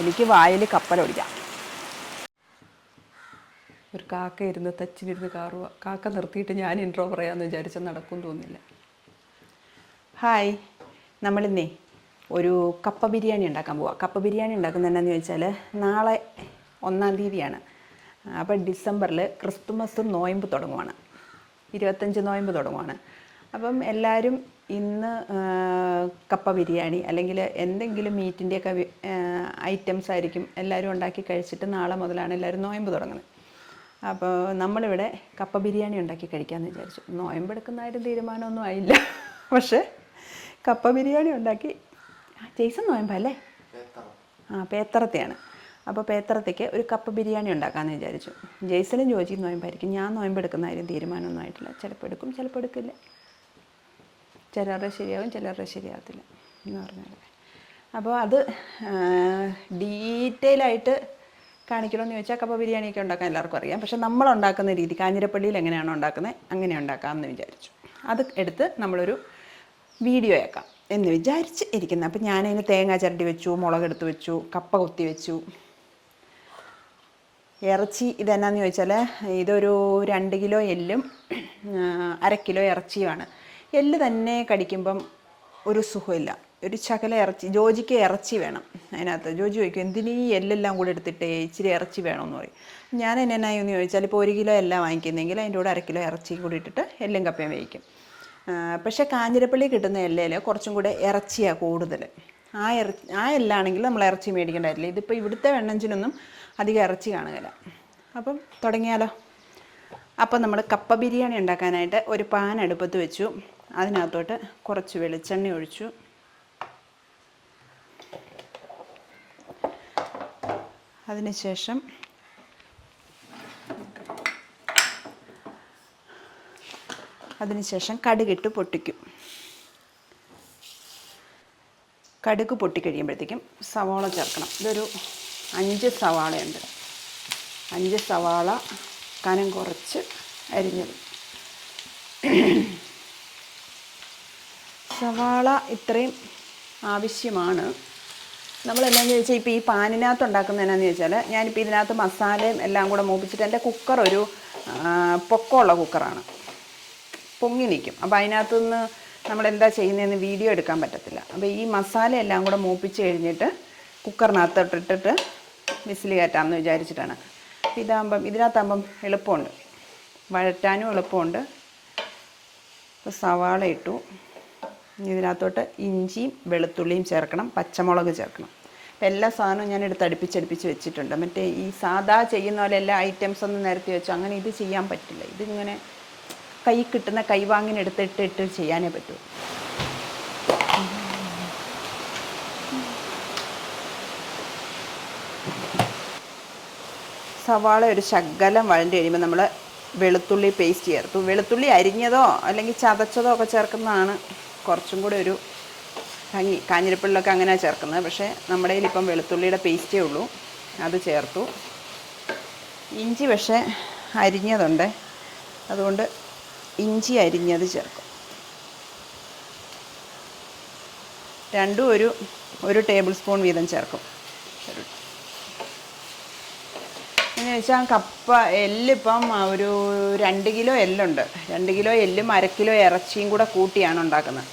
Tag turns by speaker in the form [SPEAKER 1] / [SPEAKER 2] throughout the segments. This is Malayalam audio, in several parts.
[SPEAKER 1] എനിക്ക് വായിൽ കപ്പലോടിക്കാം. ഒരു കാക്ക ഇരുന്ന് തച്ചിനിരുന്ന് കാറുക കാക്ക നിർത്തിയിട്ട് ഞാൻ ഇൻട്രോ പറയാമെന്ന് വിചാരിച്ച നടക്കും തോന്നില്ല ഹായ് നമ്മളിന്നേ ഒരു കപ്പ ബിരിയാണി ഉണ്ടാക്കാൻ പോവാം. കപ്പ ബിരിയാണി ഉണ്ടാക്കുന്നത് എന്നാന്ന് ചോദിച്ചാൽ നാളെ ഒന്നാം തീയതിയാണ്. അപ്പം ഡിസംബറിൽ ക്രിസ്തുമസ് നോയമ്പ് തുടങ്ങുവാണ്. ഇരുപത്തഞ്ച് നോയമ്പ് തുടങ്ങുവാണ്. അപ്പം എല്ലാവരും ഇന്ന് കപ്പ ബിരിയാണി അല്ലെങ്കിൽ എന്തെങ്കിലും മീറ്റിന്റെയൊക്കെ ഐറ്റംസ് ആയിരിക്കും എല്ലാവരും ഉണ്ടാക്കി കഴിച്ചിട്ട് നാളെ മുതലാണ് എല്ലാവരും നോയമ്പ് തുടങ്ങുന്നത്. അപ്പോൾ നമ്മളിവിടെ കപ്പ ബിരിയാണി ഉണ്ടാക്കി കഴിക്കാമെന്ന് വിചാരിച്ചു. നോയമ്പ് എടുക്കുന്നതായിട്ട് തീരുമാനമൊന്നും ആയില്ല. പക്ഷേ കപ്പ ബിരിയാണി ഉണ്ടാക്കി ജെയ്സൺ നോയമ്പല്ലേ ആ പേത്തറത്തെയാണ് അപ്പോൾ പേത്തറത്തേക്ക് ഒരു കപ്പ് ബിരിയാണി ഉണ്ടാക്കാമെന്ന് വിചാരിച്ചു. ജെയ്സനും ജോജി നോയമ്പായിരിക്കും. ഞാൻ നോയമ്പെടുക്കുന്ന ആരും തീരുമാനമൊന്നും ആയിട്ടില്ല. ചിലപ്പോൾ എടുക്കും ചിലപ്പോൾ എടുക്കില്ല. ചിലരുടെ ശരിയാവും ചിലരുടെ ശരിയാകത്തില്ല എന്ന് പറഞ്ഞാൽ അപ്പോൾ അത് ഡീറ്റെയിൽ ആയിട്ട് കാണിക്കണമെന്ന് ചോദിച്ചാൽ കപ്പ ബിരിയാണിയൊക്കെ ഉണ്ടാക്കാൻ എല്ലാവർക്കും അറിയാം. പക്ഷെ നമ്മൾ ഉണ്ടാക്കുന്ന രീതി കാഞ്ഞിരപ്പള്ളിയിൽ എങ്ങനെയാണ് ഉണ്ടാക്കുന്നത് അങ്ങനെ ഉണ്ടാക്കാമെന്ന് വിചാരിച്ചു. അത് എടുത്ത് നമ്മളൊരു വീഡിയോ ആക്കാം എന്ന് വിചാരിച്ച് ഇരിക്കുന്നത് അപ്പം ഞാനതിന് തേങ്ങ ചിരട്ടി വെച്ചു മുളകെടുത്ത് വെച്ചു കപ്പ കൊത്തി വെച്ചു. ഇറച്ചി ഇതെന്നാന്ന് ചോദിച്ചാൽ ഇതൊരു രണ്ട് കിലോ എല്ലും അര കിലോ ഇറച്ചിയുമാണ്. എല്ല് തന്നെ കടിക്കുമ്പം ഒരു സുഖമില്ല. ഒരു ചകല ഇറച്ചി ജോജിക്ക് ഇറച്ചി വേണം അതിനകത്ത്. ജോജി ചോദിക്കും എന്തിനീ എല്ലെല്ലാം കൂടെ എടുത്തിട്ട് ഇച്ചിരി ഇറച്ചി വേണമെന്ന് പറയും. ഞാൻ എന്നായി എന്ന് ചോദിച്ചാൽ ഇപ്പോൾ ഒരു കിലോ എല്ലാം വാങ്ങിക്കുന്നെങ്കിൽ അതിന്റെ കൂടെ അര കിലോ ഇറച്ചിയും കൂടി ഇട്ടിട്ട് എല്ലും കപ്പയും വേവിക്കും. പക്ഷേ കാഞ്ഞിരപ്പള്ളി കിട്ടുന്ന എല്ലയിൽ കുറച്ചും കൂടെ ഇറച്ചിയാണ് കൂടുതൽ ആ ഇറച്ചി ആ എല്ലാണെങ്കിൽ നമ്മൾ ഇറച്ചി മേടിക്കേണ്ടതില്ല ഇതിപ്പോൾ ഇവിടുത്തെ വെണ്ണഞ്ചിനൊന്നും അധികം ഇറച്ചി കാണുകയില്ല. അപ്പം തുടങ്ങിയാലോ? അപ്പം നമ്മൾ കപ്പ ബിരിയാണി ഉണ്ടാക്കാനായിട്ട് ഒരു പാൻ അടുപ്പത്ത് വെച്ചു. അതിനകത്തോട്ട് കുറച്ച് വെളിച്ചെണ്ണ ഒഴിച്ചു. അതിനുശേഷം അതിനുശേഷം കടുകിട്ട് പൊട്ടിക്കും. കടുക് പൊട്ടിക്കഴിയുമ്പോഴത്തേക്കും സവാള ചേർക്കണം. ഇതൊരു അഞ്ച് സവാളയുണ്ട്. അഞ്ച് സവാള കനം കുറച്ച് അരിഞ്ഞത്. സവാള ഇത്രയും ആവശ്യമാണ്. നമ്മൾ എന്താണെന്ന് ചോദിച്ചാൽ ഇപ്പോൾ ഈ പാനിനകത്ത് ഉണ്ടാക്കുന്നത് എന്നാന്ന് ചോദിച്ചാൽ ഞാനിപ്പോൾ ഇതിനകത്ത് മസാലയും എല്ലാം കൂടെ മൂപ്പിച്ചിട്ട് എന്റെ കുക്കർ ഒരു പൊക്കമുള്ള കുക്കറാണ്. പൊങ്ങി നിൽക്കും അപ്പോൾ അതിനകത്തു നിന്ന് നമ്മൾ എന്താ ചെയ്യുന്നതെന്ന് വീഡിയോ എടുക്കാൻ പറ്റത്തില്ല. അപ്പോൾ ഈ മസാല എല്ലാം കൂടെ മൂപ്പിച്ച് കഴിഞ്ഞിട്ട് കുക്കറിനകത്തോട്ടിട്ടിട്ട് വിസിൽ കയറ്റാമെന്ന് വിചാരിച്ചിട്ടാണ്. ഇതാകുമ്പം ഇതിനകത്താകുമ്പം എളുപ്പമുണ്ട്. വഴറ്റാനും എളുപ്പമുണ്ട്. സവാള ഇട്ടു. ഇതിനകത്തോട്ട് ഇഞ്ചിയും വെളുത്തുള്ളിയും ചേർക്കണം പച്ചമുളക് ചേർക്കണം. അപ്പോൾ എല്ലാ സാധനവും ഞാൻ എടുത്ത് അടുപ്പിച്ചടുപ്പിച്ച് വെച്ചിട്ടുണ്ട്. മറ്റേ ഈ സാധാ ചെയ്യുന്ന പോലെ എല്ലാ ഐറ്റംസ് ഒന്നും നിരത്തി വെച്ചു. അങ്ങനെ ഇത് ചെയ്യാൻ പറ്റില്ല. ഇതിങ്ങനെ കൈ കിട്ടുന്ന കൈവാങ്ങിന് എടുത്തിട്ട് ഇട്ട് ചെയ്യാനേ പറ്റൂ. സവാള ഒരു ശകലം വഴണ്ടി കഴിയുമ്പോൾ നമ്മൾ വെളുത്തുള്ളി പേസ്റ്റ് ചേർത്തു വെളുത്തുള്ളി അരിഞ്ഞതോ അല്ലെങ്കിൽ ചതച്ചതോ ഒക്കെ ചേർക്കുന്നതാണ് കുറച്ചും കൂടെ ഒരു ഭംഗി. കാഞ്ഞിരപ്പള്ളിലൊക്കെ അങ്ങനെയാണ് ചേർക്കുന്നത്. പക്ഷേ നമ്മുടെ ഇപ്പം വെളുത്തുള്ളിയുടെ പേസ്റ്റേ ഉള്ളൂ. അത് ചേർത്തു. ഇഞ്ചി പക്ഷേ അരിഞ്ഞതുണ്ട്. അതുകൊണ്ട് ഇഞ്ചി അരിഞ്ഞത് ചേർക്കും. രണ്ടും ഒരു ഒരു ടേബിൾ സ്പൂൺ വീതം ചേർക്കും. വെച്ചാൽ കപ്പ എല്ലിപ്പം ഒരു രണ്ട് കിലോ എല്ലുണ്ട്. രണ്ട് കിലോ എല്ലും അര കിലോ ഇറച്ചിയും കൂടെ കൂട്ടിയാണ് ഉണ്ടാക്കുന്നത്.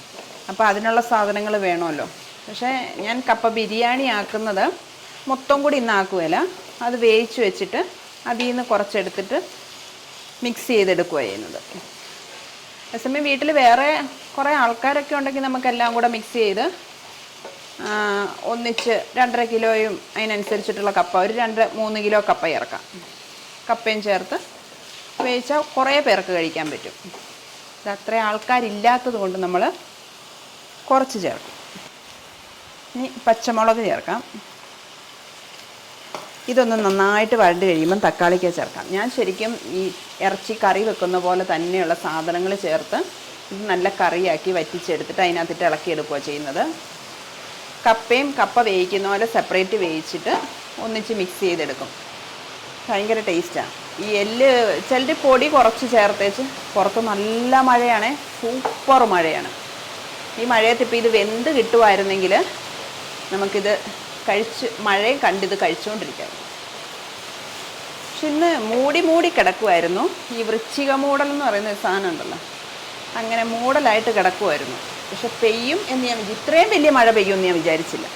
[SPEAKER 1] അപ്പോൾ അതിനുള്ള സാധനങ്ങൾ വേണമല്ലോ. പക്ഷേ ഞാൻ കപ്പ ബിരിയാണി ആക്കുന്നത് മൊത്തം കൂടി ഇന്ന് ആക്കുകയില്ല അത് വേവിച്ച് വെച്ചിട്ട് അതിൽ നിന്ന് കുറച്ചെടുത്തിട്ട് മിക്സ് ചെയ്തെടുക്കുകയാണ് ചെയ്യുന്നത്. അതേസമയം വീട്ടിൽ വേറെ കുറേ ആൾക്കാരൊക്കെ ഉണ്ടെങ്കിൽ നമുക്കെല്ലാം കൂടെ മിക്സ് ചെയ്ത് ഒന്നിച്ച് രണ്ടര കിലോയും അതിനനുസരിച്ചിട്ടുള്ള കപ്പ. ഒരു രണ്ട് മൂന്ന് കിലോ കപ്പ ഇറക്കാം കപ്പയും ചേർത്ത് വേവിച്ചാൽ കുറേ പേർക്ക് കഴിക്കാൻ പറ്റും. ഇത് അത്ര ആൾക്കാരില്ലാത്തത് കൊണ്ട് നമ്മൾ കുറച്ച് ചേർക്കും. ഇനി പച്ചമുളക് ചേർക്കാം. ഇതൊന്ന് നന്നായിട്ട് വഴണ്ട് കഴിയുമ്പം തക്കാളിക്ക ചേർക്കാം. ഞാൻ ശരിക്കും ഈ ഇറച്ചി കറി വെക്കുന്ന പോലെ തന്നെയുള്ള സാധനങ്ങൾ ചേർത്ത് ഇത് നല്ല കറിയാക്കി വറ്റിച്ചെടുത്തിട്ട് അതിനകത്തിട്ട് ഇളക്കിയെടുക്കുകയാണ് ചെയ്യുന്നത്. കപ്പയും കപ്പ വേവിക്കുന്ന പോലെ സെപ്പറേറ്റ് വേവിച്ചിട്ട് ഒന്നിച്ച് മിക്സ് ചെയ്തെടുക്കും. ഭയങ്കര ടേസ്റ്റാണ് ഈ എല്ല് ചിലർ പൊടി കുറച്ച് ചേർത്തേച്ച് പുറത്ത് നല്ല മഴയാണ് സൂപ്പർ മഴയാണ്. ഈ മഴയത്ത് ഇപ്പോൾ ഇത് വെന്ത് കിട്ടുമായിരുന്നെങ്കിൽ നമുക്കിത് കഴിച്ച് മഴയും കണ്ടിത് കഴിച്ചുകൊണ്ടിരിക്കാം പക്ഷെ ഇന്ന് മൂടി മൂടി കിടക്കുമായിരുന്നു ഈ വൃശ്ചിക മൂടൽ എന്ന് പറയുന്ന ഒരു സാധനം ഉണ്ടല്ലോ. അങ്ങനെ മൂടലായിട്ട് കിടക്കുമായിരുന്നു പക്ഷെ പെയ്യും എന്ന് ഞാൻ വിചാരിച്ചു ഇത്രയും വലിയ മഴ പെയ്യും എന്ന് ഞാൻ വിചാരിച്ചില്ല.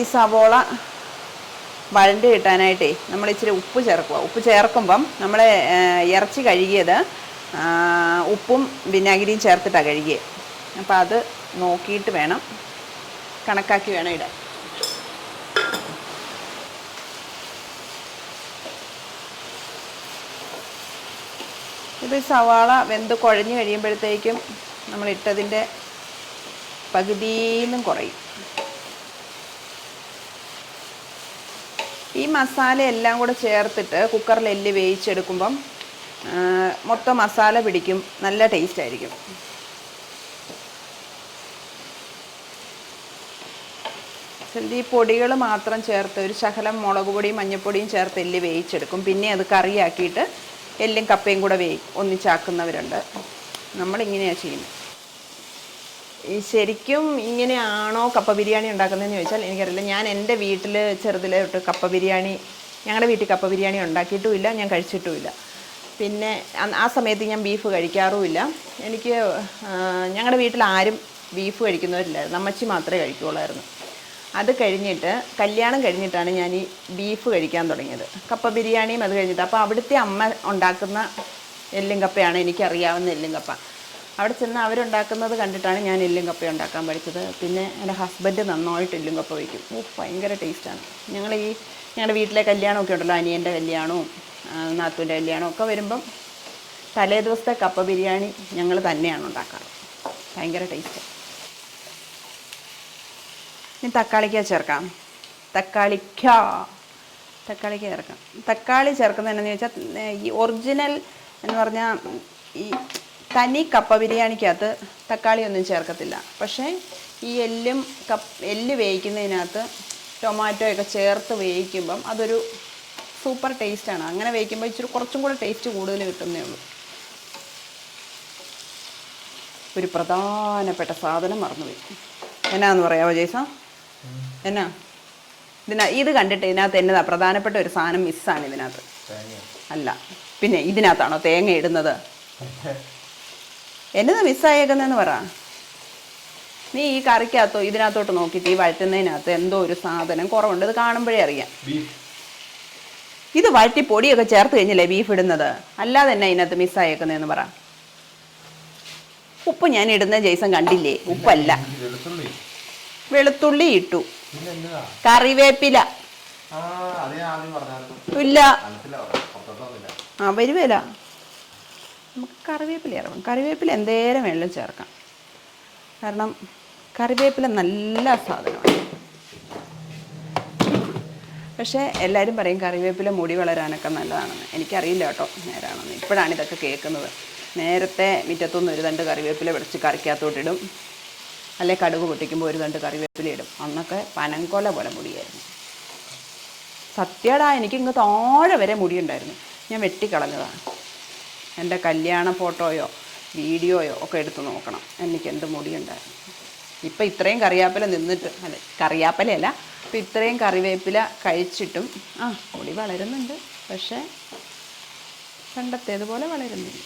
[SPEAKER 1] ഈ സവോള വഴണ്ട് കിട്ടാനായിട്ടേ നമ്മൾ ഇച്ചിരി ഉപ്പ് ചേർക്കുക ഉപ്പ് ചേർക്കുമ്പം നമ്മൾ ഇറച്ചി കഴുകിയത് ഉപ്പും വിനാഗിരിയും ചേർത്തിട്ടാണ് കഴുകിയത് അപ്പോൾ അത് നോക്കിയിട്ട് വേണം കണക്കാക്കി വേണം ഇടാൻ. ഇത് സവാള വെന്ത് കുഴഞ്ഞ് കഴിയുമ്പോഴത്തേക്കും നമ്മളിട്ടതിന്റെ പകുതിയിലും കുറയും. ഈ മസാല എല്ലാം കൂടെ ചേർത്തിട്ട് കുക്കറിൽ എല്ല് വേവിച്ചെടുക്കുമ്പം മൊത്തം മസാല പിടിക്കും. നല്ല ടേസ്റ്റ് ആയിരിക്കും. ചിലത് ഈ പൊടികൾ മാത്രം ചേർത്ത് ഒരു ശകലം മുളക് പൊടിയും മഞ്ഞൾപ്പൊടിയും ചേർത്ത് എല്ല് വേവിച്ചെടുക്കും. പിന്നെ അത് കറിയാക്കിയിട്ട് എല്ലും കപ്പയും കൂടെ വേയും ഒന്നിച്ചാക്കുന്നവരുണ്ട്. നമ്മളിങ്ങനെയാണ് ചെയ്യുന്നത് ഈ ശരിക്കും ഇങ്ങനെയാണോ കപ്പ ബിരിയാണി ഉണ്ടാക്കുന്നതെന്ന് ചോദിച്ചാൽ എനിക്കറിയില്ല. ഞാൻ എന്റെ വീട്ടിൽ ചെറുതിലെ തൊട്ട് കപ്പ ബിരിയാണി ഞങ്ങളുടെ വീട്ടിൽ കപ്പ ബിരിയാണി ഉണ്ടാക്കിയിട്ടുമില്ല ഞാൻ കഴിച്ചിട്ടുമില്ല. പിന്നെ ആ സമയത്ത് ഞാൻ ബീഫ് കഴിക്കാറുമില്ല. എനിക്ക് ഞങ്ങളുടെ വീട്ടിൽ ആരും ബീഫ് കഴിക്കുന്നവരില്ലായിരുന്നു. അമ്മച്ചി മാത്രമേ കഴിക്കുകയുള്ളായിരുന്നു അത് കഴിഞ്ഞിട്ട് കല്യാണം കഴിഞ്ഞിട്ടാണ് ഞാൻ ഈ ബീഫ് കഴിക്കാൻ തുടങ്ങിയത്. കപ്പ ബിരിയാണിയും അത് കഴിഞ്ഞിട്ട്. അപ്പോൾ അവിടുത്തെ അമ്മ ഉണ്ടാക്കുന്ന എല്ലും കപ്പയാണ് എനിക്കറിയാവുന്ന എല്ലും കപ്പ. അവിടെ ചെന്ന് അവരുണ്ടാക്കുന്നത് കണ്ടിട്ടാണ് ഞാൻ എല്ലും കപ്പ ഉണ്ടാക്കാൻ പഠിച്ചത്. പിന്നെ എന്റെ ഹസ്ബൻഡ് നന്നായിട്ട് എല്ലും കപ്പ വയ്ക്കും. ഓ ഭയങ്കര ടേസ്റ്റാണ്. ഞങ്ങൾ ഈ ഞങ്ങളുടെ വീട്ടിലെ കല്യാണമൊക്കെ ഉണ്ടല്ലോ അനിയന്റെ കല്യാണവും നാത്തുവിന്റെ കല്യാണവും ഒക്കെ വരുമ്പം തലേ ദിവസത്തെ കപ്പ ബിരിയാണി ഞങ്ങൾ തന്നെയാണ് ഉണ്ടാക്കാറ്. ഭയങ്കര ടേസ്റ്റ്. ഇനി തക്കാളിക്ക ചേർക്കാം. തക്കാളിക്ക. തക്കാളിക്ക ചേർക്കാം. തക്കാളി ചേർക്കുന്നത് എന്നു ചോദിച്ചാൽ ഈ ഒറിജിനൽ എന്ന് പറഞ്ഞാൽ ഈ തനി കപ്പ ബിരിയാണിക്കകത്ത് തക്കാളി ഒന്നും ചേർക്കത്തില്ല. പക്ഷേ ഈ എല്ലും കപ്പ് എല്ല് വേവിക്കുന്നതിനകത്ത് ടൊമാറ്റോ ഒക്കെ ചേർത്ത് വേവിക്കുമ്പം അതൊരു സൂപ്പർ ടേസ്റ്റാണ്. അങ്ങനെ വേവിക്കുമ്പോൾ ഇച്ചിരി കുറച്ചും കൂടെ ടേസ്റ്റ് കൂടുതൽ കിട്ടുന്നേ ഉള്ളൂ. ഒരു പ്രധാനപ്പെട്ട സാധനം മറന്നുപോയി. എന്നാന്ന് പറയാമോ ജയ്സ? എന്നാ? ഇതിന ഇത് കണ്ടിട്ട് ഇതിനകത്ത് എന്നതാ? പ്രധാനപ്പെട്ട ഒരു സാധനം മിസ്സാണ് ഇതിനകത്ത്. അല്ല. പിന്നെ ഇതിനകത്താണോ തേങ്ങ ഇടുന്നത്? എന്നതാ മിസ്സായേക്കുന്നതെന്ന് പറ. നീ ഈ കറിക്കകത്തോ ഇതിനകത്തോട്ട് നോക്കിയിട്ട് ഈ വഴറ്റുന്നതിനകത്ത് എന്തോ ഒരു സാധനം കുറവുണ്ട്. ഇത് കാണുമ്പോഴേ അറിയാം. ഇത് വഴറ്റി പൊടിയൊക്കെ ചേർത്ത് കഴിഞ്ഞല്ലേ ബീഫ് ഇടുന്നത്? അല്ലാതെ തന്നെ ഇതിനകത്ത് മിസ്സായേക്കുന്നതെന്ന് പറ. ഉപ്പ് ഞാൻ ഇടുന്ന ജെയ്സൺ കണ്ടില്ലേ? ഉപ്പല്ല.
[SPEAKER 2] വെളുത്തുള്ളി
[SPEAKER 1] ഇട്ടു. കറിവേപ്പില. ഇല്ല. ആ വരുവേല. നമുക്ക് കറിവേപ്പില ഇറങ്ങും കറിവേപ്പില എന്തേരം വെള്ളം ചേർക്കാം. കാരണം കറിവേപ്പില നല്ല സാധനമാണ്. പക്ഷേ എല്ലാവരും പറയും കറിവേപ്പില മുടി വളരാനൊക്കെ നല്ലതാണെന്ന്. എനിക്കറിയില്ല കേട്ടോ നേരാണെന്ന്. ഇപ്പോഴാണ് ഇതൊക്കെ കേൾക്കുന്നത്. നേരത്തെ മുറ്റത്തുനിന്ന് ഒരു തണ്ട് കറിവേപ്പില പിടിച്ച് കറിക്കകത്തോട്ടിടും. അല്ലെ കടുക് പൊട്ടിക്കുമ്പോൾ ഒരു രണ്ട് കറിവേപ്പില ഇടും. അന്നൊക്കെ പനങ്കൊല പോലെ മുടിയായിരുന്നു. സത്യടാ എനിക്ക് ഇങ്ങ് താഴെ വരെ മുടിയുണ്ടായിരുന്നു. ഞാൻ വെട്ടിക്കളഞ്ഞതാണ്. എന്റെ കല്യാണ ഫോട്ടോയോ വീഡിയോയോ ഒക്കെ എടുത്ത് നോക്കണം. എനിക്ക് എന്ത് മുടിയുണ്ടായിരുന്നു. ഇപ്പം ഇത്രയും കറിയാപ്പില നിന്നിട്ട് അല്ല കറിവേപ്പിലയല്ല ഇപ്പം ഇത്രയും കറിവേപ്പില കഴിച്ചിട്ടും ആ മുടി വളരുന്നുണ്ട്. പക്ഷേ പണ്ടത്തേതുപോലെ വളരുന്നില്ല.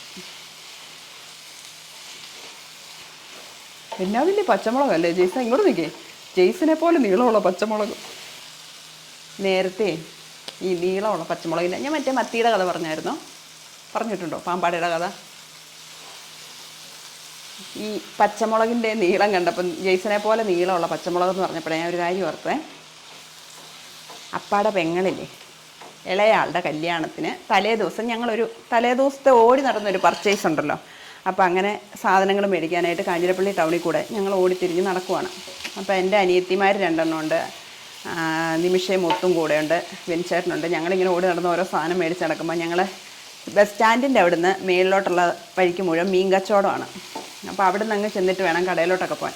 [SPEAKER 1] എന്നാ വലിയ പച്ചമുളകല്ലേ? ജെയ്സ ഇങ്ങോട്ട് നിൽക്കേ ജെയ്സിനെ പോലെ നീളമുള്ള പച്ചമുളക്. നേരത്തെ ഈ നീളമുള്ള പച്ചമുളകില്ല ഞാൻ മറ്റേ മത്തിയുടെ കഥ പറഞ്ഞായിരുന്നോ? പറഞ്ഞിട്ടുണ്ടോ? പാമ്പാടിയുടെ കഥ? ഈ പച്ചമുളകിന്റെ നീളം കണ്ടപ്പം ജെയ്സനെ പോലെ നീളമുള്ള പച്ചമുളക് എന്ന് പറഞ്ഞപ്പോഴേ ഞാൻ ഒരു കാര്യം ഓർത്തേ. അപ്പാടെ പെങ്ങളില്ലേ ഇളയാളുടെ കല്യാണത്തിന് തലേ ദിവസം ഞങ്ങളൊരു തലേ ദിവസത്തെ ഓടി നടന്നൊരു പർച്ചേസ് ഉണ്ടല്ലോ. അപ്പോൾ അങ്ങനെ സാധനങ്ങൾ മേടിക്കാനായിട്ട് കാഞ്ഞിരപ്പള്ളി ടൗണിൽ കൂടെ ഞങ്ങൾ ഓടിത്തിരിഞ്ഞ് നടക്കുവാണ്. അപ്പോൾ എന്റെ അനിയത്തിമാർ രണ്ടെണ്ണം ഉണ്ട് ആ, നിമിഷയും മുത്തും കൂടെയുണ്ട്. വെഞ്ചേട്ടനുണ്ട് ഞങ്ങളിങ്ങനെ ഓടി നടന്ന് ഓരോ സാധനം മേടിച്ച് നടക്കുമ്പോൾ ഞങ്ങൾ ബസ് സ്റ്റാൻഡിന്റെ അവിടുന്ന് മേളിലോട്ടുള്ള വഴിക്ക് മുഴുവൻ മീൻ കച്ചവടമാണ്. അപ്പോൾ അവിടെ നിന്ന് അങ്ങ് ചെന്നിട്ട് വേണം കടയിലോട്ടൊക്കെ പോകാൻ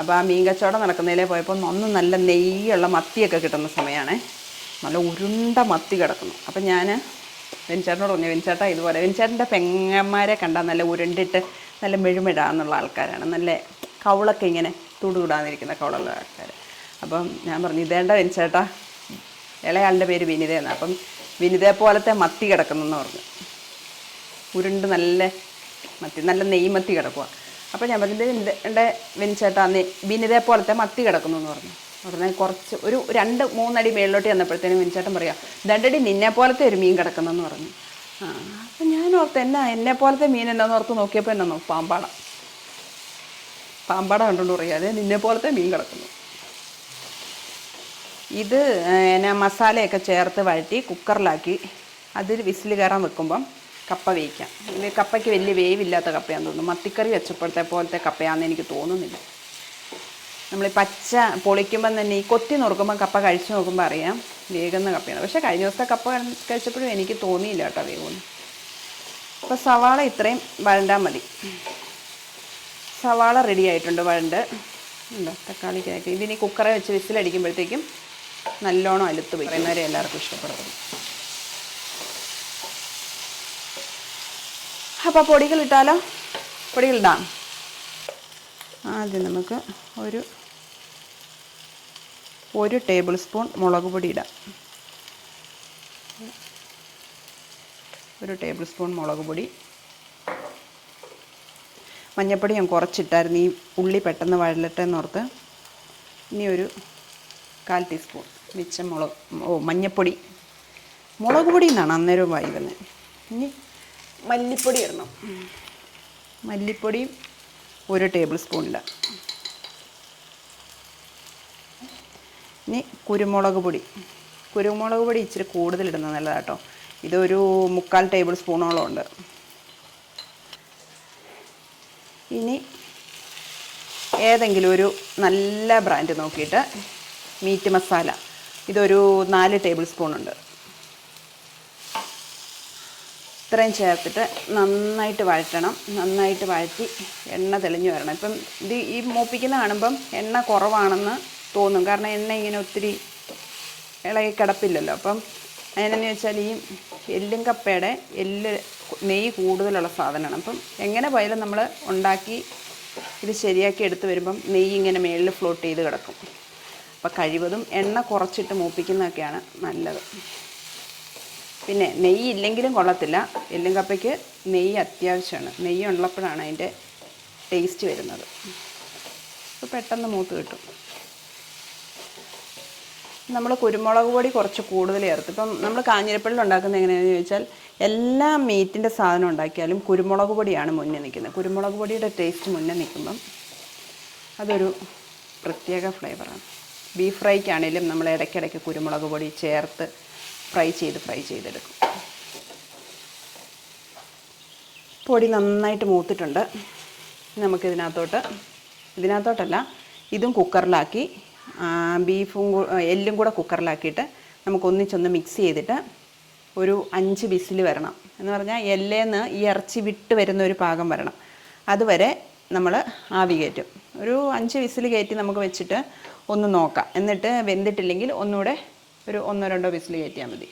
[SPEAKER 1] അപ്പോൾ ആ മീൻ കച്ചവടം നടക്കുന്നതിലേ പോയപ്പോൾ ഒന്ന് നല്ല നെയ്യുള്ള മത്തിയൊക്കെ കിട്ടുന്ന സമയമാണ്. നല്ല ഉരുണ്ട മത്തി കിടക്കുന്നു. അപ്പം ഞാൻ വെഞ്ചേട്ടനോട് പറഞ്ഞു വെഞ്ചേട്ടാ ഇതുപോലെ. വെഞ്ചേട്ടന്റെ പെങ്ങന്മാരെ കണ്ടാൽ നല്ല ഉരുണ്ടിട്ട് നല്ല മെഴുമെഴാന്നുള്ള ആൾക്കാരാണ്. നല്ല കവളൊക്കെ ഇങ്ങനെ തൂടുകൂടാന്നിരിക്കുന്ന കവളുള്ള ആൾക്കാർ അപ്പം ഞാൻ പറഞ്ഞു ഇതേണ്ട വെഞ്ചേട്ടാ. ഇളയാളുടെ പേര് വിനിത എന്നാണ് അപ്പം വിനിതയെ പോലത്തെ മത്തി കിടക്കുന്നെന്ന് പറഞ്ഞു. ഉരുണ്ട് നല്ല മത്തി നല്ല നെയ്മത്തി കിടക്കുക അപ്പോൾ ഞാൻ പറഞ്ഞത് എന്റെ വിനിച്ചേട്ടാ വിനിതയെ പോലത്തെ മത്തി കിടക്കുന്നു എന്ന് പറഞ്ഞു. ഉടനെ കുറച്ച് ഒരു രണ്ട് മൂന്നടി മേളിലോട്ട് ചെന്നപ്പോഴത്തേനും മിനിച്ചേട്ടൻ പറയാം രണ്ടടി നിന്നെ പോലത്തെ ഒരു മീൻ കിടക്കുന്നെന്ന് പറഞ്ഞു. ആ അപ്പം ഞാൻ ഓർത്ത് എന്നാ എന്നെ പോലത്തെ മീൻ എന്നാന്ന് ഓർത്ത് നോക്കിയപ്പോൾ എന്നാ പാമ്പാട. പാമ്പാട കണ്ടുകൊണ്ട് പറയാതെ നിന്നെ പോലത്തെ മീൻ കിടക്കുന്നു. ഇത് എന്നാ മസാലയൊക്കെ ചേർത്ത് വഴറ്റി കുക്കറിലാക്കി അതിൽ വിസിൽ കയറാൻ വെക്കുമ്പം കപ്പ വേവിക്കാം. കപ്പയ്ക്ക് വലിയ വേവില്ലാത്ത കപ്പയാണെന്ന് തോന്നുന്നു. മത്തിക്കറി വെച്ചപ്പോഴത്തെ പോലത്തെ കപ്പയാണെന്ന് എനിക്ക് തോന്നുന്നില്ല. നമ്മൾ ഈ പച്ച പൊളിക്കുമ്പം തന്നെ ഈ കൊത്തി നുറുക്കുമ്പോൾ കപ്പ കഴിച്ചു നോക്കുമ്പോൾ അറിയാം വേഗുന്ന കപ്പയാണ്. പക്ഷേ കഴിഞ്ഞ ദിവസത്തെ കപ്പ കഴിച്ചപ്പോഴും എനിക്ക് തോന്നിയില്ല കേട്ടോ വേഗം അപ്പോൾ സവാള ഇത്രയും വഴണ്ടാൽ മതി. സവാള റെഡി ആയിട്ടുണ്ട് വഴണ്ട്. ഉണ്ടോ? തക്കാളിക്കായിട്ട് ഇതിനി കുക്കറെ വെച്ച് വിസിലടിക്കുമ്പോഴത്തേക്കും നല്ലോണം അലുത്ത് പോയി പറയുന്നവരെ എല്ലാവർക്കും ഇഷ്ടപ്പെടുന്നു അപ്പോൾ പൊടികളിട്ടാലോ പൊടികളിടാം ആദ്യം നമുക്ക് ഒരു ഒരു ടേബിൾ സ്പൂൺ മുളക് പൊടി ഇടാം. ഒരു ടേബിൾ സ്പൂൺ മുളക് പൊടി. മഞ്ഞപ്പൊടി ഞാൻ കുറച്ചിട്ടായിരുന്നു. ഈ ഉള്ളി പെട്ടെന്ന് വഴലട്ടെ എന്നോർത്ത് ഇനി ഒരു കാൽ ടീസ്പൂൺ മിച്ചം മുളക് ഓ മഞ്ഞപ്പൊടി. മുളക് പൊടി എന്നാണ് അന്നേരം വൈകുന്നത് ഇനി മല്ലിപ്പൊടി ഇടണം. മല്ലിപ്പൊടിയും ഒരു ടേബിൾ സ്പൂൺ ഇനി കുരുമുളക് പൊടി. കുരുമുളക് പൊടി ഇച്ചിരി കൂടുതൽ ഇടുന്നത് നല്ലതാട്ടോ. ഇതൊരു മുക്കാൽ ടേബിൾ സ്പൂണോളം ഉണ്ട്. ഇനി ഏതെങ്കിലും ഒരു നല്ല ബ്രാൻഡ് നോക്കിയിട്ട് മീറ്റ് മസാല ഇതൊരു നാല് ടേബിൾ സ്പൂണുണ്ട് ഇത്രയും ചേർത്തിട്ട് നന്നായിട്ട് വഴറ്റണം. നന്നായിട്ട് വഴറ്റി എണ്ണ തെളിഞ്ഞു വരണം. ഇപ്പം ഇത് ഈ മൂപ്പിക്കുന്ന കാണുമ്പം എണ്ണ കുറവാണെന്ന് തോന്നും. കാരണം എണ്ണ ഇങ്ങനെ ഒത്തിരി ഇളകി കിടപ്പില്ലല്ലോ. അപ്പം അതിനെന്ന് വെച്ചാൽ ഈ എല്ലും കപ്പയുടെ എല്ല് നെയ്യ് കൂടുതലുള്ള സാധനമാണ്. അപ്പം എങ്ങനെ പോയാലും നമ്മൾ ഉണ്ടാക്കി ഇത് ശരിയാക്കി എടുത്ത് വരുമ്പം നെയ്യ് ഇങ്ങനെ മേളിൽ ഫ്ലോട്ട് ചെയ്ത് കിടക്കും. അപ്പോൾ കഴിവതും എണ്ണ കുറച്ചിട്ട് മൂപ്പിക്കുന്നതൊക്കെയാണ് നല്ലത്. പിന്നെ നെയ്യ് ഇല്ലെങ്കിലും കൊള്ളത്തില്ല. എല്ലും കപ്പയ്ക്ക് നെയ്യ് അത്യാവശ്യമാണ്. നെയ്യ് ഉള്ളപ്പോഴാണ് അതിന്റെ ടേസ്റ്റ് വരുന്നത്. അപ്പോൾ പെട്ടെന്ന് മൂത്ത് കിട്ടും. നമ്മൾ കുരുമുളക് പൊടി കുറച്ച് കൂടുതൽ ചേർത്ത്. ഇപ്പം നമ്മൾ കാഞ്ഞിരപ്പള്ളിൽ ഉണ്ടാക്കുന്നത് എങ്ങനെയാണെന്ന് ചോദിച്ചാൽ എല്ലാ മീറ്റിന്റെ സാധനം ഉണ്ടാക്കിയാലും കുരുമുളക് പൊടിയാണ് മുന്നേ നിൽക്കുന്നത്. കുരുമുളക് പൊടിയുടെ ടേസ്റ്റ് മുന്നേ നിൽക്കുമ്പം അതൊരു പ്രത്യേക ഫ്ലേവറാണ്. ബീഫ് ഫ്രൈക്കാണെങ്കിലും നമ്മൾ ഇടയ്ക്കിടയ്ക്ക് കുരുമുളക് പൊടി ചേർത്ത് ഫ്രൈ ചെയ്ത് ഫ്രൈ ചെയ്തെടുക്കും. പൊടി നന്നായിട്ട് മൂത്തിട്ടുണ്ട്. നമുക്കിതിനകത്തോട്ട് ഇതിനകത്തോട്ടല്ല ഇതും കുക്കറിലാക്കി ബീഫും എല്ലും കൂടെ കുക്കറിലാക്കിയിട്ട് നമുക്ക് ഒന്നിച്ചൊന്ന് മിക്സ് ചെയ്തിട്ട് ഒരു അഞ്ച് വിസിൽ വരണം. എന്ന് പറഞ്ഞാൽ എല്ലേന്ന് ഈ ഇറച്ചി വിട്ട് വരുന്ന ഒരു പാകം വരണം. അതുവരെ നമ്മൾ ആവി കയറ്റും. ഒരു അഞ്ച് വിസിൽ കയറ്റി നമുക്ക് വെച്ചിട്ട് ഒന്ന് നോക്കാം. എന്നിട്ട് വെന്തിട്ടില്ലെങ്കിൽ ഒന്നുകൂടെ ഒരു ഒന്നോ രണ്ടോ വിസിൽ കയറ്റിയാൽ മതി.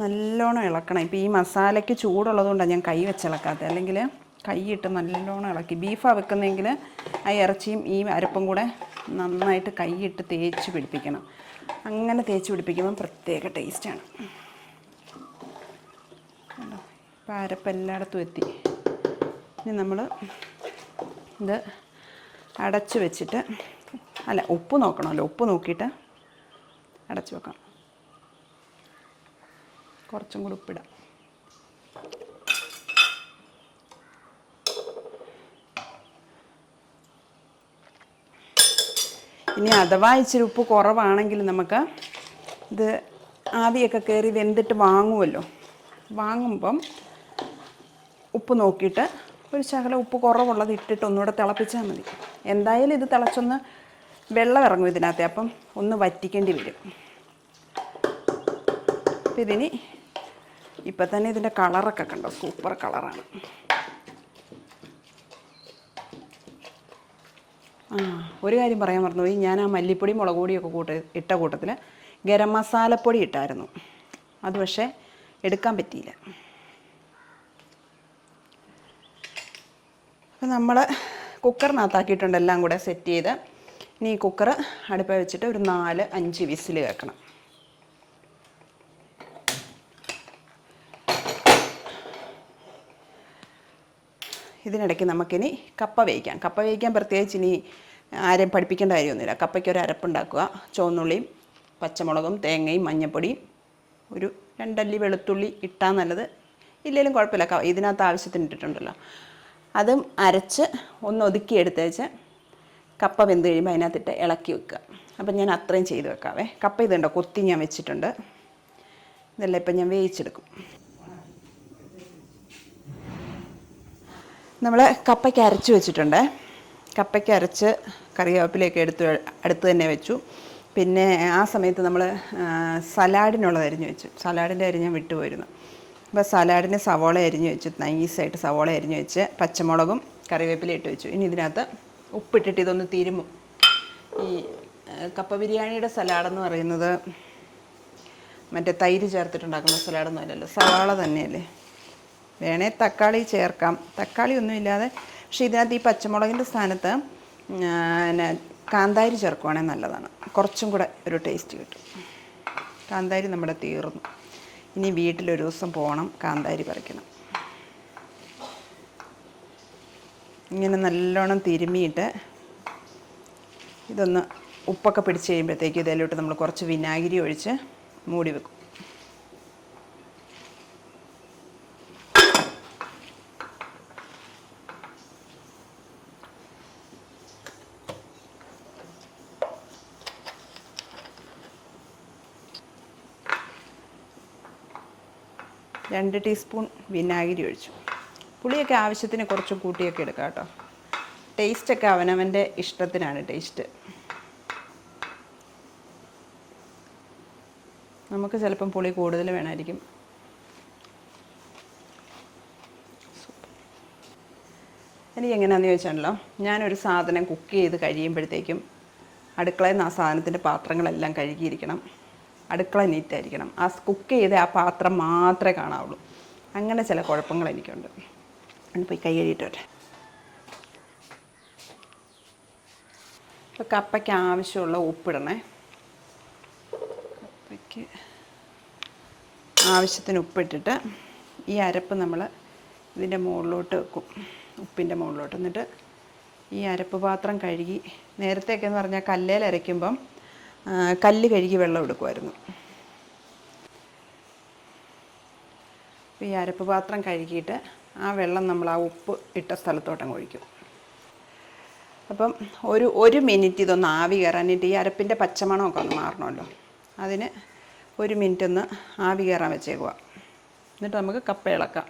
[SPEAKER 1] നല്ലോണം ഇളക്കണം. ഇപ്പോൾ ഈ മസാലയ്ക്ക് ചൂടുള്ളതുകൊണ്ടാണ് ഞാൻ കൈ വെച്ച് ഇളക്കാത്തത് അല്ലെങ്കിൽ കൈയിട്ട് നല്ലോണം ഇളക്കി. ബീഫാണ് വെക്കുന്നതെങ്കിൽ ആ ഇറച്ചിയും ഈ അരപ്പും കൂടെ നന്നായിട്ട് കൈയിട്ട് തേച്ച് പിടിപ്പിക്കണം. അങ്ങനെ തേച്ച് പിടിപ്പിക്കുമ്പോൾ പ്രത്യേക ടേസ്റ്റാണ് ഇപ്പോൾ അരപ്പ് എല്ലായിടത്തും എത്തി. ഇനി നമ്മൾ ഇത് അടച്ച് വെച്ചിട്ട് അല്ല ഉപ്പ് നോക്കണമല്ലോ. ഉപ്പ് നോക്കിയിട്ട് അടച്ച് വെക്കണം. കുറച്ചും കൂടി ഉപ്പിടാം. ഇനി അഥവാ ഇച്ചിരി ഉപ്പ് കുറവാണെങ്കിൽ നമുക്ക് ഇത് ആവിയൊക്കെ കയറി വെന്തിട്ട് വാങ്ങുമല്ലോ വാങ്ങുമ്പം ഉപ്പ് നോക്കിയിട്ട് ഒരു ശകലം ഉപ്പ് കുറവുള്ളത് ഇട്ടിട്ട് ഒന്നുകൂടെ തിളപ്പിച്ചാൽ മതി. എന്തായാലും ഇത് തിളച്ചൊന്ന് വെള്ളം ഇറങ്ങും ഇതിനകത്ത്. അപ്പം ഒന്ന് വറ്റിക്കേണ്ടി വരും. അപ്പം ഇതിനി ഇപ്പം തന്നെ ഇതിന്റെ കളറൊക്കെ കണ്ടോ? സൂപ്പർ കളറാണ്. ആ ഒരു കാര്യം പറയാൻ മറന്നുപോയി. ഞാൻ ആ മല്ലിപ്പൊടി മുളക് പൊടിയൊക്കെ കൂട്ട് ഇട്ട കൂട്ടത്തിൽ ഗരം മസാലപ്പൊടി ഇട്ടായിരുന്നു. അത് പക്ഷേ എടുക്കാൻ പറ്റിയില്ല. അപ്പം നമ്മൾ കുക്കറിനകത്താക്കിയിട്ടുണ്ട് എല്ലാം കൂടെ സെറ്റ് ചെയ്ത്. ഇനി ഈ കുക്കർ അടുപ്പ് വെച്ചിട്ട് ഒരു നാല് അഞ്ച് വിസിൽ കേൾക്കണം. ഇതിനിടയ്ക്ക് നമുക്കിനി കപ്പ വേവിക്കാം. കപ്പ വേവിക്കാൻ പ്രത്യേകിച്ച് ഇനി ആരെയും പഠിപ്പിക്കേണ്ട കാര്യമൊന്നുമില്ല. കപ്പയ്ക്ക് ഒരു അരപ്പുണ്ടാക്കുക. ചുവന്നുള്ളിയും പച്ചമുളകും തേങ്ങയും മഞ്ഞപ്പൊടിയും ഒരു രണ്ടല്ലി വെളുത്തുള്ളി ഇട്ടാൽ നല്ലത്. ഇല്ലെങ്കിലും കുഴപ്പമില്ല. ക- ഇതിനകത്ത് ആവശ്യത്തിന് ഇട്ടിട്ടുണ്ടല്ലോ. അതും അരച്ച് ഒന്ന് ഒതുക്കി എടുത്തേച്ച് കപ്പ വെന്ത് കഴിയുമ്പോൾ അതിനകത്തിട്ട് ഇളക്കി വെക്കുക. അപ്പം ഞാൻ അത്രയും ചെയ്ത് വെക്കാവേ. കപ്പ ഇതുണ്ടോ? കൊത്തി ഞാൻ വെച്ചിട്ടുണ്ട്. ഇതെല്ലാം ഇപ്പം ഞാൻ വേവിച്ചെടുക്കും. നമ്മൾ കപ്പയ്ക്ക് അരച്ച് വെച്ചിട്ടുണ്ട്. കപ്പയ്ക്ക് അരച്ച് കറിവേപ്പിലയൊക്കെ എടുത്ത് അടുത്ത് തന്നെ വെച്ചു. പിന്നെ ആ സമയത്ത് നമ്മൾ സലാഡിനുള്ളത് അരിഞ്ഞ് വെച്ചു. സലാഡിന്റെ അരി ഞാൻ വിട്ടുപോയിരുന്നു. അപ്പോൾ സലാഡിന് സവോള അരിഞ്ഞ് വെച്ചു. നൈസായിട്ട് സവോള അരിഞ്ഞ് വെച്ച് പച്ചമുളകും കറിവേപ്പില ഇട്ട് വെച്ചു. ഇനി ഇതിനകത്ത് ഉപ്പിട്ടിട്ട് ഇതൊന്ന് തിരുമും. ഈ കപ്പ ബിരിയാണിയുടെ സലാഡെന്ന് പറയുന്നത് മറ്റേ തൈര് ചേർത്തിട്ടുണ്ടാക്കുന്ന സലാഡൊന്നും അല്ലല്ലോ. സവാള തന്നെയല്ലേ? വേണേ തക്കാളി ചേർക്കാം. തക്കാളി ഒന്നും ഇല്ലാതെ പക്ഷേ ഇതിനകത്ത് ഈ പച്ചമുളകിന്റെ സ്ഥാനത്ത് പിന്നെ കാന്താരി ചേർക്കുവാണെങ്കിൽ നല്ലതാണ്. കുറച്ചും കൂടെ ഒരു ടേസ്റ്റ് കിട്ടും. കാന്താരി നമ്മുടെ തീർന്നു. ഇനി വീട്ടിലൊരു ദിവസം പോകണം കാന്താരി പറിക്കണം. ഇങ്ങനെ നല്ലോണം തിരുമ്മിയിട്ട് ഇതൊന്ന് ഉപ്പൊക്കെ പിടിച്ച് കഴിയുമ്പോഴത്തേക്ക് ഇതിലോട്ട് നമ്മൾ കുറച്ച് വിനാഗിരി ഒഴിച്ച് മൂടി വെക്കും. രണ്ട് ടീസ്പൂൺ വിനാഗിരി ഒഴിച്ചു. പുളിയൊക്കെ ആവശ്യത്തിന് കുറച്ച് കൂട്ടിയൊക്കെ എടുക്കാം കേട്ടോ. ടേസ്റ്റൊക്കെ അവനവന്റെ ഇഷ്ടത്തിനാണ് ടേസ്റ്റ്. നമുക്ക് ചിലപ്പം പുളി കൂടുതൽ വേണമായിരിക്കും. എനിക്ക് എങ്ങനെയാണെന്ന് ചോദിച്ചാണല്ലോ ഞാനൊരു സാധനം കുക്ക് ചെയ്ത് കഴിയുമ്പോഴത്തേക്കും അടുക്കളയിൽ നിന്ന് ആ സാധനത്തിന്റെ പാത്രങ്ങളെല്ലാം കഴുകിയിരിക്കണം. അടുക്കള നീറ്റായിരിക്കണം. ആ കുക്ക് ചെയ്ത ആ പാത്രം മാത്രമേ കാണാവുള്ളൂ. അങ്ങനെ ചില കുഴപ്പങ്ങൾ എനിക്കുണ്ട്. പോയി കൈ കഴുകിയിട്ട് ഇപ്പോൾ കപ്പയ്ക്ക് ആവശ്യമുള്ള ഉപ്പിടണേ. കപ്പയ്ക്ക് ആവശ്യത്തിന് ഉപ്പിട്ടിട്ട് ഈ അരപ്പ് നമ്മൾ ഇതിന്റെ മുകളിലോട്ട് വെക്കും. ഉപ്പിന്റെ മുകളിലോട്ട്. എന്നിട്ട് ഈ അരപ്പ് പാത്രം കഴുകി നേരത്തെയൊക്കെ എന്ന് പറഞ്ഞാൽ കല്ലേൽ അരയ്ക്കുമ്പം കല്ല് കഴുകി വെള്ളം എടുക്കുമായിരുന്നു. അപ്പോൾ ഈ അരപ്പ് പാത്രം കഴുകിയിട്ട് ആ വെള്ളം നമ്മൾ ആ ഉപ്പ് ഇട്ട സ്ഥലത്തോട്ടങ്ങ് ഒഴിക്കും. അപ്പം ഒരു ഒരു മിനിറ്റ് ഇതൊന്ന് ആവി കയറാനിട്ട് ഈ അരപ്പിന്റെ പച്ചമണമൊക്കെ ഒന്ന് മാറണമല്ലോ. അതിന് ഒരു മിനിറ്റ് ഒന്ന് ആവി കയറാൻ വെച്ചേക്കുക. എന്നിട്ട് നമുക്ക് കപ്പ ഇളക്കാം.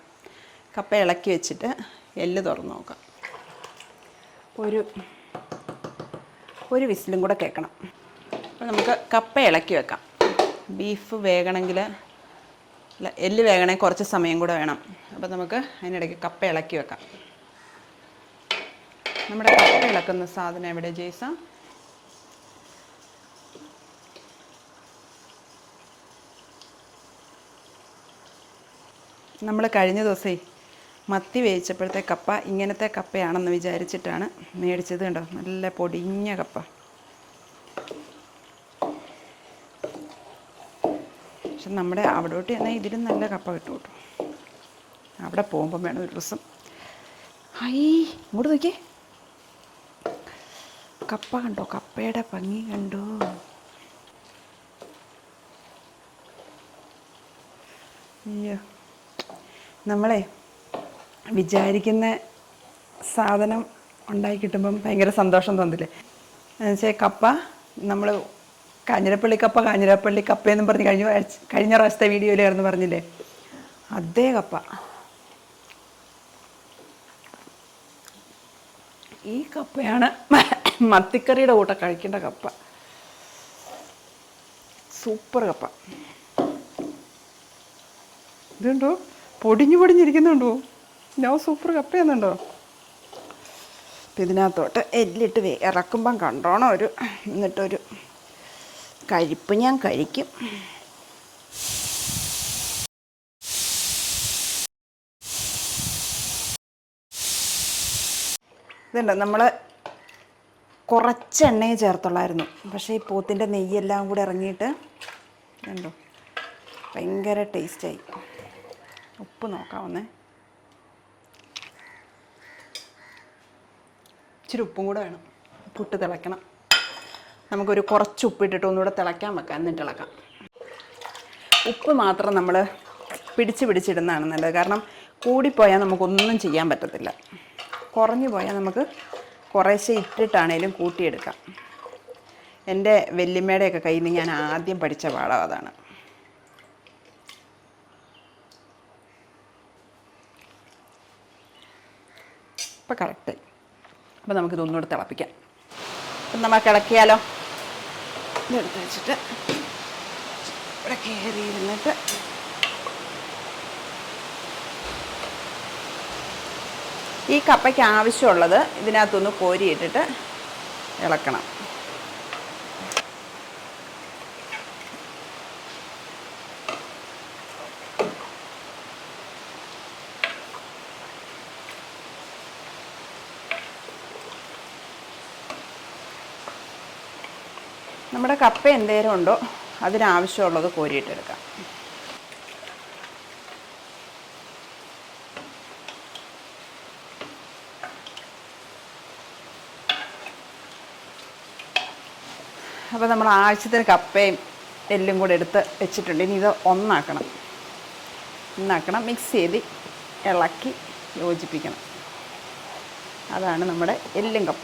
[SPEAKER 1] കപ്പ ഇളക്കി വെച്ചിട്ട് എല്ല് തുറന്ന് നോക്കാം. ഒരു ഒരു വിസിലും കൂടെ കേൾക്കണം. അപ്പോൾ നമുക്ക് കപ്പ ഇളക്കി വെക്കാം. ബീഫ് വേകണമെങ്കിൽ അല്ല എല്ല് വേകണേ കുറച്ച് സമയം കൂടെ വേണം. അപ്പോൾ നമുക്ക് അതിനിടയ്ക്ക് കപ്പ ഇളക്കി വെക്കാം. നമ്മുടെ കപ്പ ഇളക്കുന്ന സാധനം എവിടെ ജെയ്സ? നമ്മൾ കഴിഞ്ഞ ദിവസേ മത്തി വേവിച്ചപ്പോഴത്തെ കപ്പ ഇങ്ങനത്തെ കപ്പയാണെന്ന് വിചാരിച്ചിട്ടാണ് മേടിച്ചത് കണ്ടോ? നല്ല പൊടിഞ്ഞ കപ്പ. പക്ഷെ നമ്മുടെ അവിടോട്ട് ചെന്നാൽ ഇതിലും നല്ല കപ്പ കിട്ടും കേട്ടോ. അവിടെ പോകുമ്പം വേണം ഒരു ദിവസം. ഹൈ ഇങ്ങോട്ട് നോക്കിയേ. കപ്പ കണ്ടോ? കപ്പയുടെ ഭംഗി കണ്ടോ? അയ്യോ. നമ്മളെ വിചാരിക്കുന്ന സാധനം ഉണ്ടാക്കി കിട്ടുമ്പം ഭയങ്കര സന്തോഷം തോന്നില്ലേ? എന്നുവെച്ചാൽ കപ്പ നമ്മൾ കാഞ്ഞിരപ്പള്ളി കപ്പ കാഞ്ഞിരപ്പള്ളി കപ്പയെന്നും പറഞ്ഞ് കഴിഞ്ഞ കഴിഞ്ഞ പ്രാവശ്യത്തെ വീഡിയോയിലായിരുന്നു പറഞ്ഞില്ലേ? അതേ കപ്പ. ഈ കപ്പയാണ് മത്തിക്കറിയുടെ കൂട്ട കഴിക്കേണ്ട കപ്പ. സൂപ്പർ കപ്പ. ഇതുണ്ടോ? പൊടിഞ്ഞു പൊടിഞ്ഞിരിക്കുന്നുണ്ടോ? ഞാൻ സൂപ്പർ കപ്പയെന്നുണ്ടോ? ഇതിനകത്തോട്ട് എല്ലിട്ട് ഇറക്കുമ്പം കണ്ടോണം ഒരു എന്നിട്ടൊരു കഴിപ്പ് ഞാൻ കഴിക്കും. ഇതുണ്ട്? നമ്മൾ കുറച്ച് എണ്ണയെ ചേർത്തുള്ളായിരുന്നു. പക്ഷേ ഈ പോത്തിന്റെ നെയ്യെല്ലാം കൂടി ഇറങ്ങിയിട്ട് കണ്ടോ ഭയങ്കര ടേസ്റ്റായി ഉപ്പ് നോക്കാവുന്നേ. ഇച്ചിരി ഉപ്പും കൂടെ വേണം. ഉപ്പിട്ട് തിളയ്ക്കണം. നമുക്കൊരു കുറച്ച് ഉപ്പിട്ടിട്ട് ഒന്നുകൂടെ തിളക്കാൻ വെക്കാം എന്നിട്ട് ഇളക്കാം ഉപ്പ് മാത്രം നമ്മൾ പിടിച്ച് പിടിച്ചിടുന്നതാണ് നല്ലത്. കാരണം കൂടിപ്പോയാൽ നമുക്കൊന്നും ചെയ്യാൻ പറ്റത്തില്ല. കുറഞ്ഞു പോയാൽ നമുക്ക് കുറേശ്ശെ ഇട്ടിട്ടാണേലും കൂട്ടിയെടുക്കാം. എന്റെ വല്യമ്മയുടെയൊക്കെ കയ്യിൽ നിന്ന് ഞാൻ ആദ്യം പഠിച്ച പാഠം അതാണ്. ഇപ്പം കറക്റ്റ്. അപ്പോൾ നമുക്കിതൊന്നുകൂടെ തിളപ്പിക്കാം. അപ്പം നമുക്ക് ഇളക്കിയാലോ ഇതെടുത്ത് വെച്ചിട്ട് ഇവിടെ കയറി ഇരുന്നിട്ട് ഈ കപ്പയ്ക്ക് ആവശ്യമുള്ളത് ഇതിനകത്തൊന്ന് കോരിയിട്ടിട്ട് ഇളക്കണം. കപ്പ എന്തേലും ഉണ്ടോ അതിനാവശ്യമുള്ളത് കോരിയിട്ടെടുക്കാം. അപ്പോൾ നമ്മൾ ആഴ്ചത്തിൽ കപ്പയും എല്ലും കൂടെ എടുത്ത് വെച്ചിട്ടുണ്ട്. ഇനി ഇത് ഒന്നാക്കണം. ഒന്നാക്കണം മിക്സ് ചെയ്ത് ഇളക്കി യോജിപ്പിക്കണം. അതാണ് നമ്മുടെ എല്ലും കപ്പ.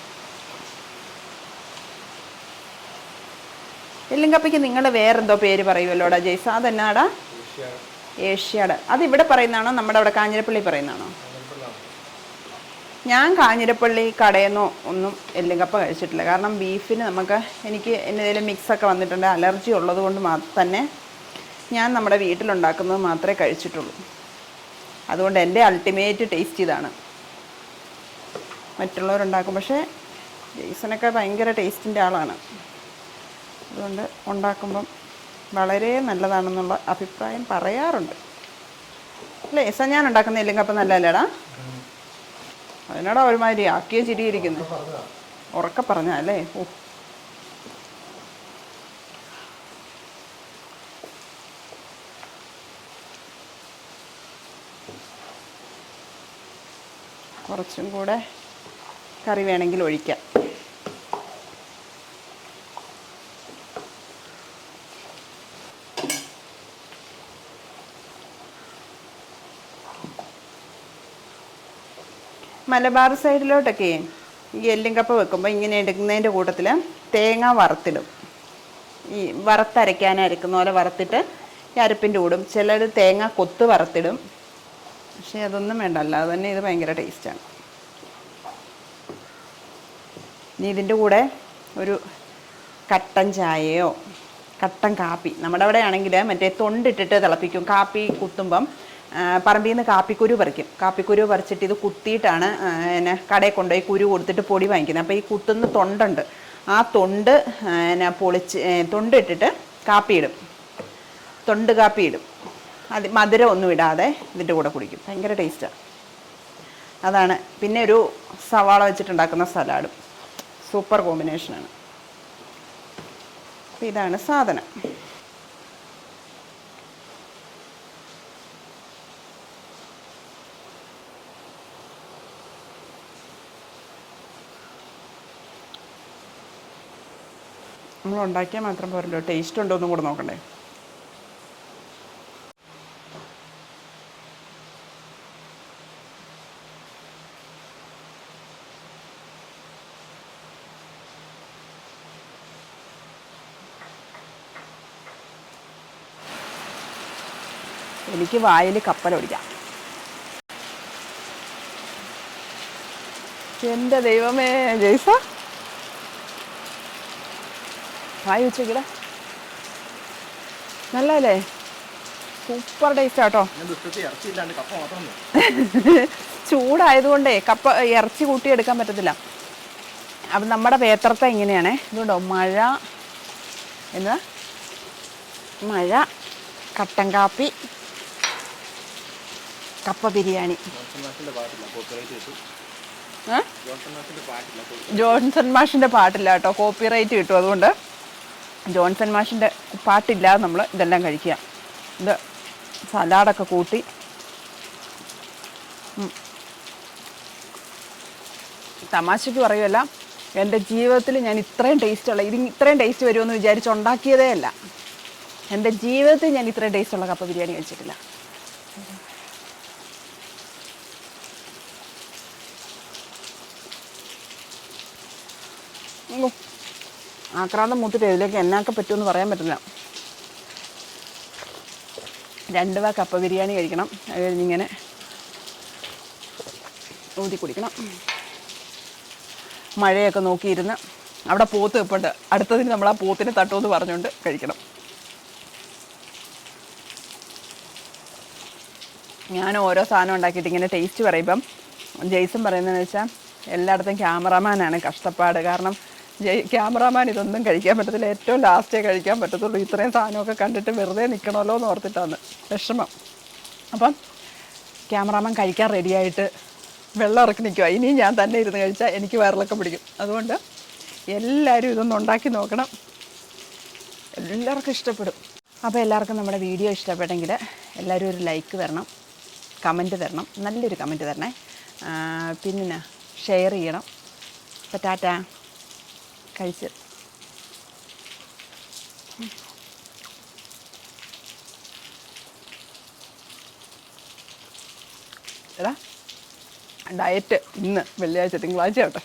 [SPEAKER 1] എല്ലും കപ്പയ്ക്ക് നിങ്ങൾ വേറെന്തോ പേര് പറയുമല്ലോടാ ജയ്സ? അതെന്നാടാ? ഏഷ്യാട്. അത് ഇവിടെ പറയുന്നതാണോ? നമ്മുടെ അവിടെ കാഞ്ഞിരപ്പള്ളി പറയുന്നതാണോ? ഞാൻ കാഞ്ഞിരപ്പള്ളി കടയെന്നോ ഒന്നും എല്ലുംകപ്പ കഴിച്ചിട്ടില്ല. കാരണം ബീഫിന് നമുക്ക് എനിക്ക് എന്തെങ്കിലും മിക്സൊക്കെ വന്നിട്ടുണ്ട് അലർജി ഉള്ളത് കൊണ്ട് തന്നെ ഞാൻ നമ്മുടെ വീട്ടിലുണ്ടാക്കുന്നത് മാത്രമേ കഴിച്ചിട്ടുള്ളൂ. അതുകൊണ്ട് എന്റെ അൾട്ടിമേറ്റ് ടേസ്റ്റ് ഇതാണ്. മറ്റുള്ളവരുണ്ടാക്കും. പക്ഷേ ജെയ്സനൊക്കെ ഭയങ്കര ടേസ്റ്റിന്റെ ആളാണ്. അതുകൊണ്ട് ഉണ്ടാക്കുമ്പം വളരെ നല്ലതാണെന്നുള്ള അഭിപ്രായം പറയാറുണ്ട്. അല്ലേ ഏസ ഞാൻ ഉണ്ടാക്കുന്ന ഇല്ലെങ്കിൽ അപ്പം നല്ലതല്ലേടാ? അതിനോടാ ഒരുമാതിരി ആക്കിയ ചിരിയിരിക്കുന്നു. ഉറക്ക പറഞ്ഞ അല്ലേ? ഓ. കുറച്ചും കൂടെ കറി വേണമെങ്കിൽ ഒഴിക്കാം. മലബാർ സൈഡിലോട്ടൊക്കെ ഈ എല്ലും കപ്പ വെക്കുമ്പോൾ ഇങ്ങനെ എടുക്കുന്നതിന്റെ കൂട്ടത്തിൽ തേങ്ങ വറുത്തിടും. ഈ വറുത്തരയ്ക്കാൻ അരക്കുന്ന പോലെ വറുത്തിട്ട് ഈ അരപ്പിന്റെ കൂടും. ചിലർ തേങ്ങ കൊത്ത് വറുത്തിടും. പക്ഷേ അതൊന്നും വേണ്ട അല്ലാതെ തന്നെ ഇത് ഭയങ്കര ടേസ്റ്റാണ് ഇനി ഇതിന്റെ കൂടെ ഒരു കട്ടൻ ചായയോ കട്ടൻ കാപ്പി. നമ്മുടെ അവിടെ ആണെങ്കിൽ മറ്റേ തൊണ്ടിട്ടിട്ട് തിളപ്പിക്കും. കാപ്പി കുത്തുമ്പം പറമ്പിൽ നിന്ന് കാപ്പിക്കുരു പറിക്കും. കാപ്പിക്കുരു പറിച്ചിട്ട് ഇത് കുത്തിയിട്ടാണ് എന്നെ കടയിൽ കൊണ്ടുപോയി കുരു കൊടുത്തിട്ട് പൊടി വാങ്ങിക്കുന്നത്. അപ്പോൾ ഈ കുത്തുന്ന തൊണ്ടുണ്ട്. ആ തൊണ്ട് എന്നെ പൊളിച്ച് തൊണ്ടിട്ടിട്ട് കാപ്പിയിടും. തൊണ്ട് കാപ്പിയിടും. അത് മധുരം ഒന്നും ഇടാതെ ഇതിന്റെ കൂടെ കുടിക്കും. ഭയങ്കര ടേസ്റ്റാണ് അതാണ്. പിന്നെ ഒരു സവാള വെച്ചിട്ടുണ്ടാക്കുന്ന സലാഡും. സൂപ്പർ കോമ്പിനേഷനാണ്. ഇതാണ് സാധനം. നമ്മൾ ഉണ്ടാക്കിയാൽ മാത്രം പോരല്ലോ. ടേസ്റ്റ് ഉണ്ടോ എന്നും കൂടെ നോക്കണ്ടേ. എനിക്ക് വായിൽ കപ്പലൊടിക്കാം എന്റെ ദൈവമേ ജയ്സ. വായി വെച്ചേക്കിട നല്ലല്ലേ സൂപ്പർ ടേസ്റ്റ് ആട്ടോ. ചൂടായതുകൊണ്ടേ കപ്പ ഇറച്ചി കൂട്ടിയെടുക്കാൻ പറ്റത്തില്ല. അപ്പം നമ്മുടെ പേത്രത്തെ ഇങ്ങനെയാണേ. ഇതുകൊണ്ടോ മഴ എന്താ മഴ കട്ടൻ കാപ്പി കപ്പ ബിരിയാണി.
[SPEAKER 2] ജോൺസൺ മാഷിന്റെ ജോൺസൺ മാഷിന്റെ പാട്ടില്ല
[SPEAKER 1] കേട്ടോ കോപ്പിറൈറ്റ് കിട്ടും അതുകൊണ്ട്. ജോൺസൺ മാഷിന്റെ പാട്ടില്ലാതെ നമ്മൾ ഇതെല്ലാം കഴിക്കുക. ഇത് സലാഡൊക്കെ കൂട്ടി. തമാശയ്ക്ക് പറയുമല്ല എന്റെ ജീവിതത്തിൽ ഞാൻ ഇത്രയും ടേസ്റ്റുള്ള ഇത് ഇത്രയും ടേസ്റ്റ് വരുമെന്ന് വിചാരിച്ച് ഉണ്ടാക്കിയതേ അല്ല. എന്റെ ജീവിതത്തിൽ ഞാൻ ഇത്രയും ടേസ്റ്റുള്ള കപ്പ ബിരിയാണി കഴിച്ചിട്ടില്ല ഓ, ആക്രാന്തം മൂത്തിട്ട് ഇതിലേക്ക് എന്നാക്കെ പറ്റുമെന്ന് പറയാൻ പറ്റില്ല. രണ്ട് വാ കപ്പ ബിരിയാണി കഴിക്കണം. അത് കഴിഞ്ഞിങ്ങനെ ഊതി കുടിക്കണം. മഴയൊക്കെ നോക്കിയിരുന്ന് അവിടെ പോത്ത് വെപ്പുണ്ട്. അടുത്തതിന് നമ്മൾ ആ പോത്തിനെ തട്ടുമെന്ന് പറഞ്ഞുകൊണ്ട് കഴിക്കണം. ഞാൻ ഓരോ സാധനം ഉണ്ടാക്കിയിട്ട് ഇങ്ങനെ ടേസ്റ്റ് പറയുമ്പം ജെയ്സൺ പറയുന്നതെന്ന് വെച്ചാൽ എല്ലായിടത്തും ക്യാമറാമാനാണ് കഷ്ടപ്പാട്. കാരണം ക്യാമറാമാൻ ഇതൊന്നും കഴിക്കാൻ പറ്റത്തില്ല. ഏറ്റവും ലാസ്റ്റേ കഴിക്കാൻ പറ്റത്തുള്ളൂ. ഇത്രയും സാധനമൊക്കെ കണ്ടിട്ട് വെറുതെ നിൽക്കണമല്ലോ എന്ന് ഓർത്തിട്ടാണ്. വിഷമം. അപ്പം ക്യാമറാമാൻ കഴിക്കാൻ റെഡിയായിട്ട് വെള്ളം ഇറക്കി നിൽക്കുക ഇനിയും ഞാൻ തന്നെ ഇരുന്ന് കഴിച്ചാൽ എനിക്ക് വയറിളക്കം പിടിക്കും. അതുകൊണ്ട് എല്ലാവരും ഇതൊന്ന് ഉണ്ടാക്കി നോക്കണം. എല്ലാവർക്കും ഇഷ്ടപ്പെടും. അപ്പോൾ എല്ലാവർക്കും നമ്മുടെ വീഡിയോ ഇഷ്ടപ്പെട്ടെങ്കിൽ എല്ലാവരും ഒരു ലൈക്ക് തരണം കമന്റ് തരണം നല്ലൊരു കമന്റ് തരണേ. പിന്നെ ഷെയർ ചെയ്യണം. അപ്പോൾ ടാറ്റാ. കഴിച്ച്. എടാ ഡയറ്റ് ഇന്ന് വെള്ളിയാഴ്ച തിങ്കളാഴ്ച ആവട്ടെ.